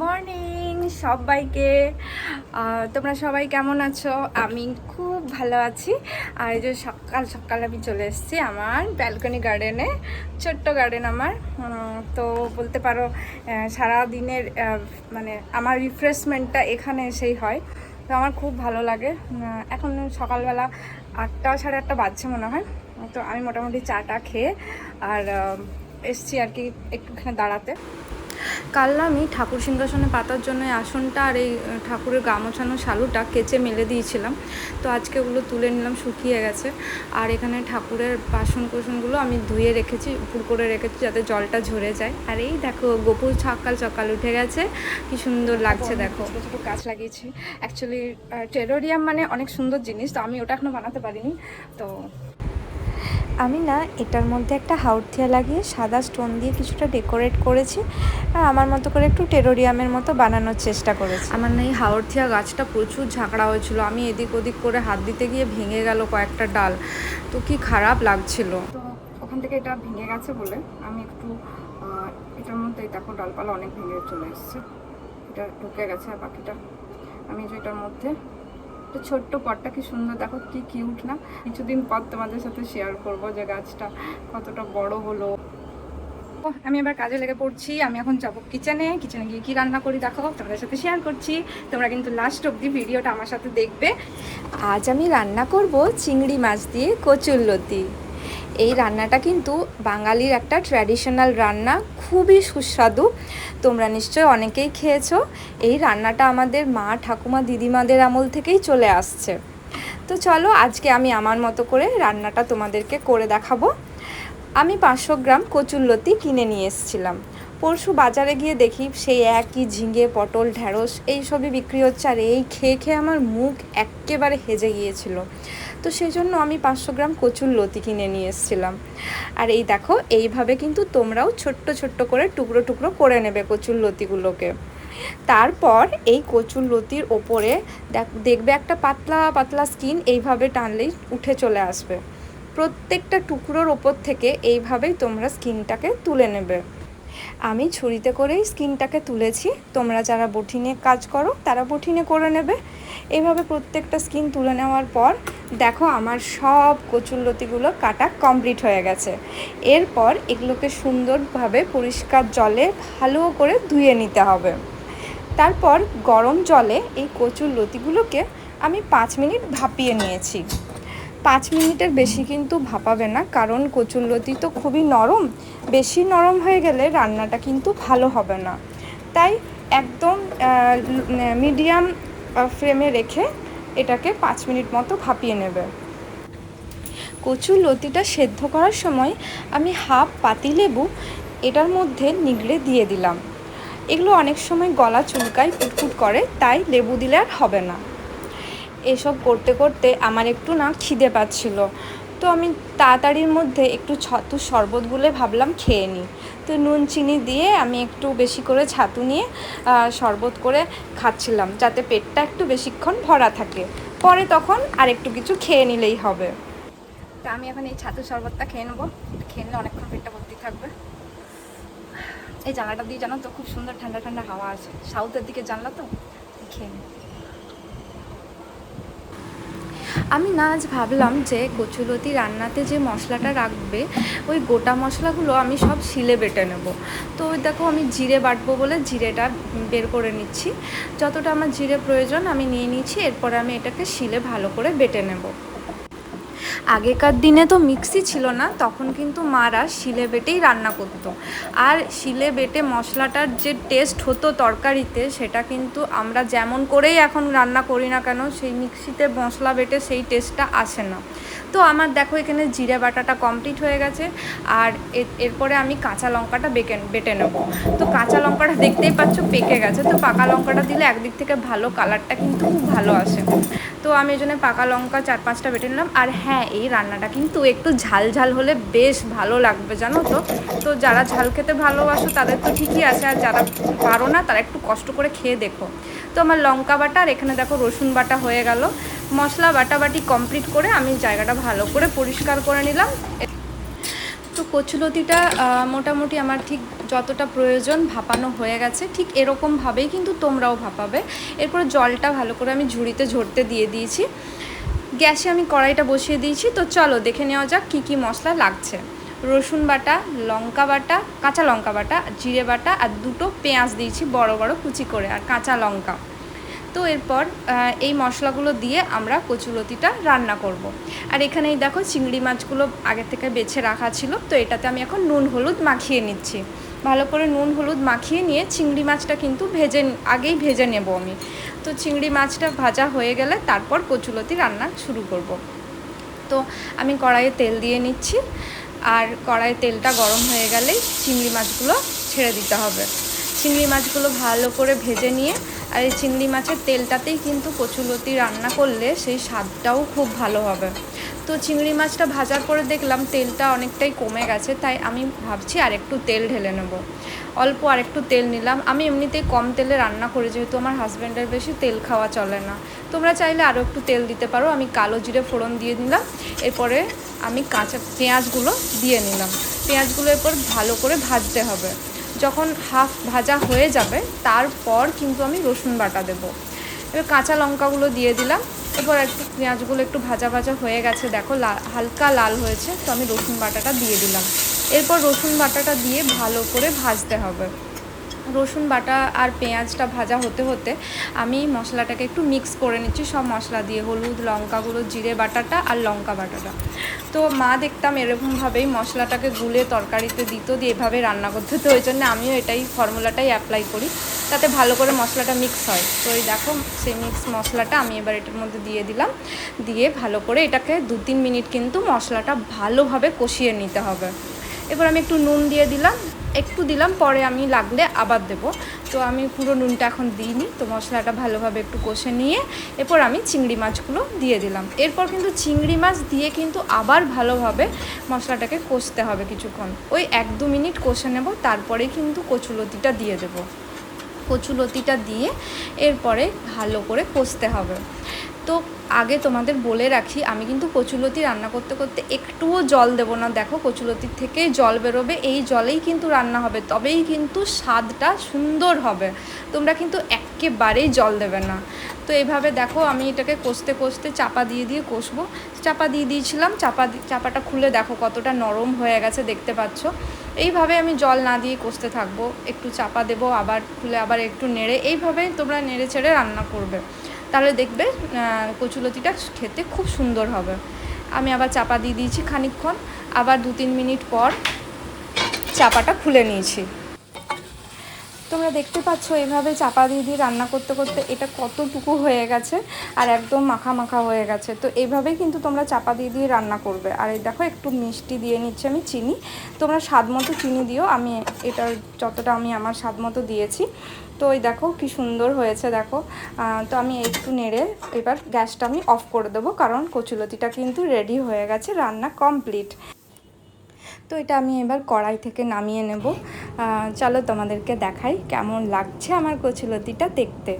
Morning সবাইকে। তোমরা সবাই কেমন আছো? আমি খুব ভালো আছি। আর এই যে সকাল সকাল আমি চলে এসেছি আমার ব্যালকনি গার্ডেনে ছোট্ট গার্ডেন আমার। তো বলতে পারো সারা দিনের মানে আমার রিফ্রেশমেন্টটা এখানে এসেই হয়। তো আমার খুব ভালো লাগে। এখন সকালবেলা আটটা সাড়ে আটটা বাজছে মনে হয়। তো আমি মোটামুটি চাটা খেয়ে আর এসছি আর কি একটুখানি দাঁড়াতে। কাল আমি ঠাকুর সিংহাসনে পাতার জন্য এই আসনটা আর এই ঠাকুরের গামোছানো শালুটা কেচে মেলে দিয়েছিলাম। তো আজকে ওগুলো তুলে নিলাম শুকিয়ে গেছে। আর এখানে ঠাকুরের বাসন কোসনগুলো আমি ধুয়ে রেখেছি উপর করে রেখেছি যাতে জলটা ঝরে যায়। আর এই দেখো গোপুর সকাল সকাল উঠে গেছে। কি সুন্দর লাগছে দেখো ছোটো ছোটো গাছ লাগিয়েছি। অ্যাকচুয়ালি টেরোরিয়াম মানে অনেক সুন্দর জিনিস তো আমি ওটা এখনও বানাতে পারিনি। তো আমি না এটার মধ্যে একটা হাউথিয়া লাগিয়ে সাদা স্টোন দিয়ে কিছুটা ডেকোরেট করেছি আর আমার মতো করে একটু টেরোরিয়ামের মতো বানানোর চেষ্টা করেছি। আমার না এই হাওড়থিয়া গাছটা প্রচুর ঝাঁকড়া হয়েছিল আমি এদিক ওদিক করে হাত দিতে গিয়ে ভেঙে গেল কয়েকটা ডাল। তো কি খারাপ লাগছিল? তো ওখান থেকে এটা ভেঙে গেছে বলে আমি একটু এটার মধ্যে দেখো ডালপালা অনেক ভেঙে চলে এসছে। এটা ঢুকে গেছে আর বাকিটা আমি যে এটার মধ্যে একটা ছোট্ট পটটা কি সুন্দর, দেখো কি কিউট না? কিছুদিন পর তোমাদের সাথে শেয়ার করব যে গাছটা কতটা বড় হলো। আমি আবার কাজে লেগে পড়ছি, আমি এখন যাব কিচেনে কিচেনে গিয়ে কি রান্না করি দেখো, তোমাদের সাথে শেয়ার করছি। তোমরা কিন্তু লাস্ট অবধি ভিডিওটা আমার সাথে দেখবে। আজ আমি রান্না করব চিংড়ি মাছ দিয়ে কচুরলতি এই রান্নাটা কিন্তু বাঙালির একটা ট্র্যাডিশনাল রান্না, খুবই সুস্বাদু। তোমরা নিশ্চয়ই অনেকেই খেয়েছো। এই রান্নাটা আমাদের মা, ঠাকুমা, দিদিমাদের আমল থেকেই চলে আসছে। তো চলো, আজকে আমি আমার মতো করে রান্নাটা তোমাদেরকে করে দেখাবো। আমি পাঁচশো গ্রাম কচুরলতি কিনে নিয়ে এসেছিলাম। পরশু বাজারে গিয়ে দেখি সেই একই ঝিঙে, পটল ঢ্যাঁড়স এই সবই বিক্রি হচ্ছে। আর এই খেয়ে খেয়ে আমার মুখ একেবারে হেজে গিয়েছিল। তো সেই জন্য আমি পাঁচশো গ্রাম কচুর লতি কিনে নিয়ে এসেছিলাম। আর এই দেখো, এইভাবে কিন্তু তোমরাও ছোট্ট ছোট্ট করে টুকরো টুকরো করে নেবে কচুর লতিগুলোকে। তারপর এই কচুর লতির ওপরে দেখ- দেখবে একটা পাতলা পাতলা স্কিন এইভাবে টানলেই উঠে চলে আসবে। প্রত্যেকটা টুকরোর ওপর থেকে এইভাবেই তোমরা স্কিনটাকে তুলে নেবে। আমি ছুরিতে করেই স্কিনটাকে তুলেছি। তোমরা যারা বঠিনে কাজ করো, তারা বঠিনে করে নেবে। এইভাবে প্রত্যেকটা স্কিন তুলে নেওয়ার পর, দেখো আমার সব কচুরলতিগুলো কাটা কমপ্লিট হয়ে গেছে। এরপর এগুলোকে সুন্দরভাবে পরিষ্কার জলে ভালো করে ধুয়ে নিতে হবে। তারপর গরম জলে এই কচুর লতিগুলোকে আমি পাঁচ মিনিট ভাপিয়ে নিয়েছি। পাঁচ মিনিটের বেশি কিন্তু ভাপাবে না, কারণ কচুরলতি তো খুবই নরম। বেশি নরম হয়ে গেলে রান্নাটা কিন্তু ভালো হবে না। তাই একদম মিডিয়াম ফ্লেমে রেখে এটাকে পাঁচ মিনিট মতো ভাপিয়ে নেবে। কচুর লতিটা সেদ্ধ করার সময় আমি হাফ পাতিলেবু এটার মধ্যে নিগড়ে দিয়ে দিলাম। এগুলো অনেক সময় গলা চুলকায় ফুটফুট করে, তাই লেবু দিলে আর হবে না। এসব করতে করতে আমার একটু না খিদে পাচ্ছিল। তো আমি তাড়াতাড়ির মধ্যে একটু ছাতু শরবত গুলে ভাবলাম খেয়ে নিই। তো নুন, চিনি দিয়ে আমি একটু বেশি করে ছাতু নিয়ে শরবত করে খাচ্ছিলাম যাতে পেটটা একটু বেশিক্ষণ ভরা থাকে। পরে তখন আর একটু কিছু খেয়ে নিলেই হবে। তা আমি এখন এই ছাতু শরবতটা খেয়ে নেব। খেয়ে নিলে অনেকক্ষণ পেটটা ভর্তি থাকবে। এই জানলাটা দিয়ে জানো তো, খুব সুন্দর ঠান্ডা ঠান্ডা হাওয়া আছে। সাউথের দিকে জানলা তো, খেয়ে নিই। আমি না আজ ভাবলাম যে কচুলতি রান্নাতে যে মশলাটা রাখবে, ওই গোটা মশলাগুলো আমি সব শিলে বেটে নেব। তো ওই দেখো আমি জিরে বাটবো বলে জিরেটা বের করে নিচ্ছি। যতটা আমার জিরে প্রয়োজন আমি নিয়ে নিচ্ছি, এরপর আমি এটাকে শিলে ভালো করে বেটে নেব। আগেকার দিনে তো মিক্সি ছিল না, তখন কিন্তু মারা শিলে বেটেই রান্না করতো। আর শিলে বেটে মশলাটার যে টেস্ট হতো তরকারিতে, সেটা কিন্তু আমরা যেমন করেই এখন রান্না করি না কেন, সেই মিক্সিতে মশলা বেটে সেই টেস্টটা আসে না। তো আমার দেখো এখানে জিরে বাটাটা কমপ্লিট হয়ে গেছে, আর এরপরে আমি কাঁচা লঙ্কাটা বেকে, বেটে নেব। তো কাঁচা লঙ্কাটা দেখতেই পাচ্ছ পেকে গেছে, তো পাকা লঙ্কাটা দিলে একদিক থেকে ভালো কালারটা কিন্তু খুব ভালো আসে। তো আমি এই জন্য পাকা লঙ্কা চার পাঁচটা বেটে নিলাম, আর হ্যাঁ এই রান্নাটা কিন্তু একটু ঝাল ঝাল হলে বেশ ভালো লাগবে, জানো তো? তো যারা ঝাল খেতে ভালোবাসো তাদের তো ঠিকই আছে, আর যারা পারো না তারা একটু কষ্ট করে খেয়ে দেখো। তো আমার লঙ্কা বাটা আর এখানে দেখো রসুন বাটা হয়ে গেল। মশলা বাটা বাটি কমপ্লিট করে আমি জায়গাটা ভালো করে পরিষ্কার করে নিলাম। তো কচুলতিটা মোটামুটি আমার ঠিক যতটা প্রয়োজন ভাপানো হয়ে গেছে, ঠিক এরকমভাবেই কিন্তু তোমরাও ভাপাবে। এরপরে জলটা ভালো করে আমি ঝুড়িতে ঝরতে দিয়ে দিয়েছি। গ্যাসে আমি কড়াইটা বসিয়ে দিয়েছি, তো চলো দেখে নেওয়া যাক কী কী মশলা লাগছে। রসুন বাটা, লঙ্কা বাটা, কাঁচা লঙ্কা বাটা, জিরে বাটা আর দুটো পেঁয়াজ দিয়েছি বড় বড় কুচি করে আর কাঁচা লঙ্কা। তো এরপর এই মশলাগুলো দিয়ে আমরা কচুলতিটা রান্না করব। আর এখানেই দেখো চিংড়ি মাছগুলো আগে থেকে বেছে রাখা ছিল, তো এটাতে আমি এখন নুন, হলুদ মাখিয়ে নিচ্ছি। ভালো করে নুন, হলুদ মাখিয়ে নিয়ে চিংড়ি মাছটা কিন্তু ভেজে আগেই ভেজে নেব আমি। তো চিংড়ি মাছটা ভাজা হয়ে গেলে তারপর কচুলতি রান্না শুরু করব। তো আমি কড়াইয়ে তেল দিয়ে নিচ্ছি। আর কড়াইয়ে তেলটা গরম হয়ে গেলেই চিংড়ি মাছগুলো ছেড়ে দিতে হবে। চিংড়ি মাছগুলো ভালো করে ভেজে নিয়ে আর এই চিংড়ি মাছের তেলটাতেই কিন্তু কচুলতি রান্না করলে সেই স্বাদটাও খুব ভালো হবে। তো চিংড়ি মাছটা ভাজার পরে দেখলাম তেলটা অনেকটাই কমে গেছে, তাই আমি ভাবছি আর একটু তেল ঢেলে নেব। অল্প আর একটু তেল নিলাম। আমি এমনিতেই কম তেলে রান্না করি, যেহেতু আমার হাজব্যান্ডের বেশি তেল খাওয়া চলে না। তোমরা চাইলে আরও একটু তেল দিতে পারো। আমি কালো জিরে ফোড়ন দিয়ে দিলাম। এরপরে আমি কাঁচা পেঁয়াজগুলো দিয়ে নিলাম। পেঁয়াজগুলো এরপর ভালো করে ভাজতে হবে। যখন হাফ ভাজা হয়ে যাবে, তারপর কিন্তু আমি রসুন বাটা দেবো। এবার কাঁচা লঙ্কাগুলো দিয়ে দিলাম। এরপর একটু পেঁয়াজগুলো একটু ভাজা ভাজা হয়ে গেছে। দেখো হালকা লাল হয়েছে, তো আমি রসুন বাটাটা দিয়ে দিলাম। এরপর রসুন বাটাটা দিয়ে ভালো করে ভাজতে হবে। রসুন বাটা আর পেঁয়াজটা ভাজা হতে হতে আমি মশলাটাকে একটু মিক্স করে নিচ্ছি। সব মশলা দিয়ে হলুদ লঙ্কা গুঁড়ো জিরে বাটাটা আর লঙ্কা বাটাটা। তো মা দেখতাম এরকমভাবেই মশলাটাকে গুলে তরকারিতে দিত দিয়ে এভাবে রান্না করতে। তো ওই জন্য আমিও এটাই ফর্মুলাটাই অ্যাপ্লাই করি তাতে ভালো করে মশলাটা মিক্স হয়। তো এই দেখো, সেই মিক্স মশলাটা আমি এবার এটার মধ্যে দিয়ে দিলাম। দিয়ে ভালো করে এটাকে দু তিন মিনিট কিন্তু মশলাটা ভালোভাবে কষিয়ে নিতে হবে। এবার আমি একটু নুন দিয়ে দিলাম। একটু দিলাম, পরে আমি লাগলে আবার দেবো। তো আমি পুরো নুনটা এখন দিইনি, তো মশলাটা ভালোভাবে একটু কষে নিয়ে এরপর আমি চিংড়ি মাছগুলো দিয়ে দিলাম। এরপর কিন্তু চিংড়ি মাছ দিয়ে কিন্তু আবার ভালোভাবে মশলাটাকে কষতে হবে কিছুক্ষণ। ওই এক দু মিনিট কষে নেব তারপরেই কিন্তু কচুলতিটা দিয়ে দেবো। কচুলতিটা দিয়ে এরপরে ভালো করে কষতে হবে। তো আগে তোমাদের বলে রাখি, আমি কিন্তু কচুলতি রান্না করতে করতে একটুও জল দেব না। দেখো কচুলতির থেকেই জল বেরোবে, এই জলেই কিন্তু রান্না হবে, তবেই কিন্তু স্বাদটা সুন্দর হবে। তোমরা কিন্তু একেবারেই জল দেবে না। তো এইভাবে দেখো আমি এটাকে কষতে কষতে চাপা দিয়ে দিয়ে কষবো। চাপা দিয়ে দিয়েছিলাম, চাপা চাপাটা খুলে দেখো কতটা নরম হয়ে গেছে দেখতে পাচ্ছ। এইভাবে আমি জল না দিয়ে কষতে থাকব, একটু চাপা দেবো, আবার খুলে আবার একটু নেড়ে এইভাবেই তোমরা নেড়ে ছেড়ে রান্না করবে। তাহলে দেখবে কচুলতিটা খেতে খুব সুন্দর হবে। আমি আবার চাপা দিয়ে দিয়েছি খানিকক্ষণ, আবার দু তিন মিনিট পর চাপাটা খুলে নিয়েছি। তোমরা দেখতে পাচ্ছ এভাবে চাপা দিয়ে দিয়ে রান্না করতে করতে এটা কতটুকু হয়ে গেছে আর একদম মাখা মাখা হয়ে গেছে। তো এইভাবেই কিন্তু তোমরা চাপা দিয়ে দিয়ে রান্না করবে। আর এই দেখো, একটু মিষ্টি দিয়ে নিচ্ছি আমি চিনি। তোমরা স্বাদ মতো চিনি দিও, আমি এটার যতটা আমি আমার স্বাদ মতো দিয়েছি। তো ওই দেখো, কি সুন্দর হয়েছে দেখো। তো আমি একটু নেড়ে এবার গ্যাসটা আমি অফ করে দেবো, কারণ কচুলতিটা কিন্তু রেডি হয়ে গেছে, রান্না কমপ্লিট তো এটা আমি এবার কড়াই থেকে নামিয়ে নেব। চলো তোমাদেরকে দেখাই কেমন লাগছে আমার কচুলতিটা দেখতে।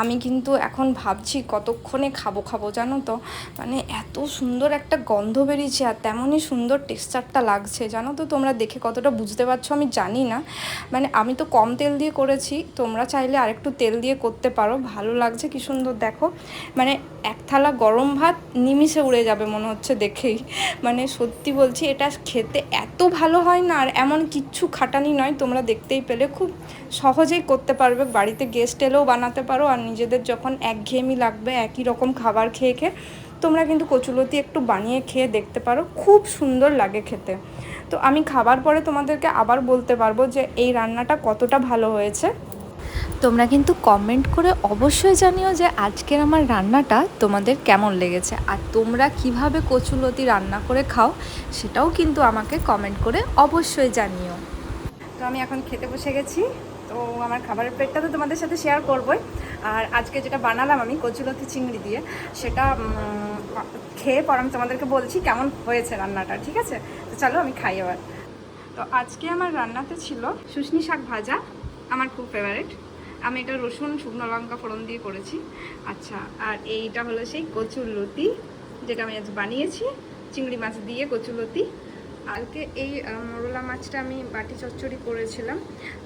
আমি কিন্তু এখন ভাবছি কতক্ষণে খাব খাব জানো তো? মানে এত সুন্দর একটা গন্ধ বেরিয়েছে আর তেমনই সুন্দর টেক্সচারটা লাগছে। জানো তো তোমরা দেখে কতটা বুঝতে পারছ আমি জানি না। মানে আমি তো কম তেল দিয়ে করেছি, তোমরা চাইলে আরেকটু তেল দিয়ে করতে পারো। ভালো লাগছে কি সুন্দর দেখো। মানে এক থালা গরম ভাত নিমিষে উড়ে যাবে মনে হচ্ছে দেখেই। মানে সত্যি বলছি, এটা খেতে এত ভালো হয় না, আর এমন কিচ্ছু খাটানি নয়, তোমরা দেখতেই পেলে। খুব সহজেই করতে পারবে, বাড়িতে গেস্ট এলেও বানাতে পারো, আর নিজেদের যখন একঘেয়েমি লাগবে, একই রকম খাবার খেয়ে খেয়ে তোমরা কিন্তু কচুলতি একটু বানিয়ে খেয়ে দেখতে পারো, খুব সুন্দর লাগে খেতে। তো আমি খাবার পরে তোমাদেরকে আবার বলতে পারব যে, এই রান্নাটা কতটা ভালো হয়েছে। তোমরা কিন্তু কমেন্ট করে অবশ্যই জানিও যে আজকের আমার রান্নাটা তোমাদের কেমন লেগেছে। আর তোমরা কীভাবে কচুলতি রান্না করে খাও, সেটাও কিন্তু আমাকে কমেন্ট করে অবশ্যই জানিও। তো আমি এখন খেতে বসে গেছি, তো আমার খাবারের প্লেটটা তো তোমাদের সাথে শেয়ার করবোই। আর আজকে যেটা বানালাম আমি কচুলতি চিংড়ি দিয়ে, সেটা খেয়ে পর আমি তোমাদেরকে বলছি কেমন হয়েছে রান্নাটা, ঠিক আছে? তো চলো আমি খাই এবার। তো আজকে আমার রান্নাতে ছিল শুশনি শাক ভাজা, আমার খুব ফেভারিট আমি এটা রসুন, শুকনো লঙ্কা ফোড়ন দিয়ে করেছি। আচ্ছা আর এইটা হলো সেই কচুর লতি, যেটা আমি আজ বানিয়েছি। চিংড়ি মাছ দিয়ে কচুর লতি। কালকে এই মোরলা মাছটা আমি বাটি চচ্চড়ি করেছিলাম,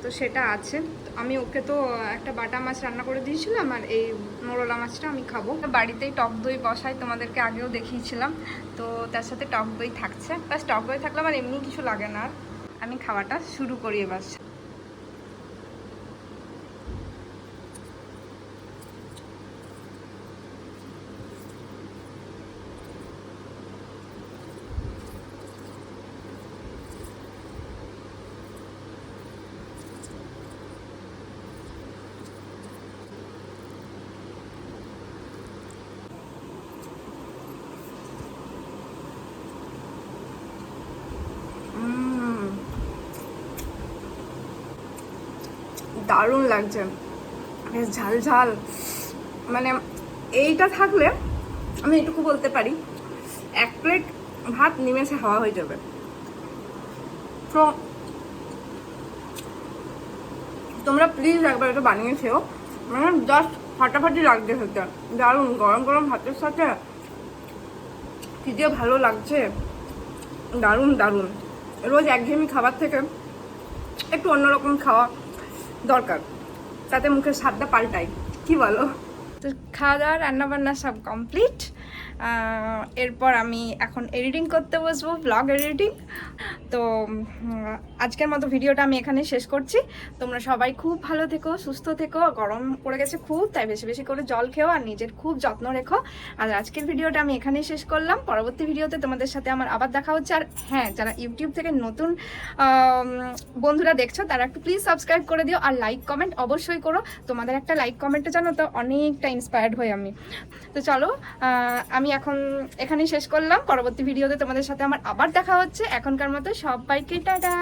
তো সেটা আছে। আমি ওকে তো একটা বাটা মাছ রান্না করে দিয়েছিলাম, আর এই মোরলা মাছটা আমি খাব। বাড়িতেই টক দই বসাই, তোমাদেরকে আগেও দেখিয়েছিলাম। তো তার সাথে টক দই থাকছে। বাস টক দই থাকলে আমার এমনি কিছু লাগে না। আর। আমি খাওয়াটা শুরু করি এবার। দারুণ লাগছে। বেশ ঝাল ঝাল। মানে এইটা থাকলে আমি এটুকু বলতে পারি, এক প্লেট ভাত নিমেষে হাওয়া হয়ে যাবে। তো তোমরা প্লিজ একবার এটা বানিয়ে খেও। মানে জাস্ট ফাটাফাটি লাগছে খেতে। দারুণ, গরম গরম ভাতের সাথে। কি যে ভালো লাগছে। দারুণ দারুণ। রোজ একঘেয়েমি খাবার থেকে একটু অন্যরকম খাওয়া। দরকার। তাতে মুখের স্বাদটা পাল্টাই কি বলো? তো খাওয়া দাওয়া রান্নাবান্না সব কমপ্লিট। এরপর আমি এখন এডিটিং করতে বসবো ব্লগ এডিটিং তো আজকের মতো ভিডিওটা আমি এখানে শেষ করছি। তোমরা সবাই খুব ভালো থেকো, সুস্থ থেকো। গরম পড়ে গেছে খুব, তাই বেশি বেশি করে জল খেও আর নিজের খুব যত্ন রেখো। আর আজকের ভিডিওটা আমি এখানেই শেষ করলাম। পরবর্তী ভিডিওতে তোমাদের সাথে আমার আবার দেখা হচ্ছে। আর হ্যাঁ যারা ইউটিউব থেকে নতুন বন্ধুরা দেখছ, তারা একটু প্লিজ সাবস্ক্রাইব করে দিও আর লাইক কমেন্ট অবশ্যই করো। তোমাদের একটা লাইক কমেন্টে জানো তো, অনেকটা ইন্সপায়ার্ড হই আমি। তো চলো আমি এখন এখানেই শেষ করলাম। পরবর্তী ভিডিওতে তোমাদের সাথে আমার আবার দেখা হচ্ছে। এখনকার মতো সবাইকে টাটা!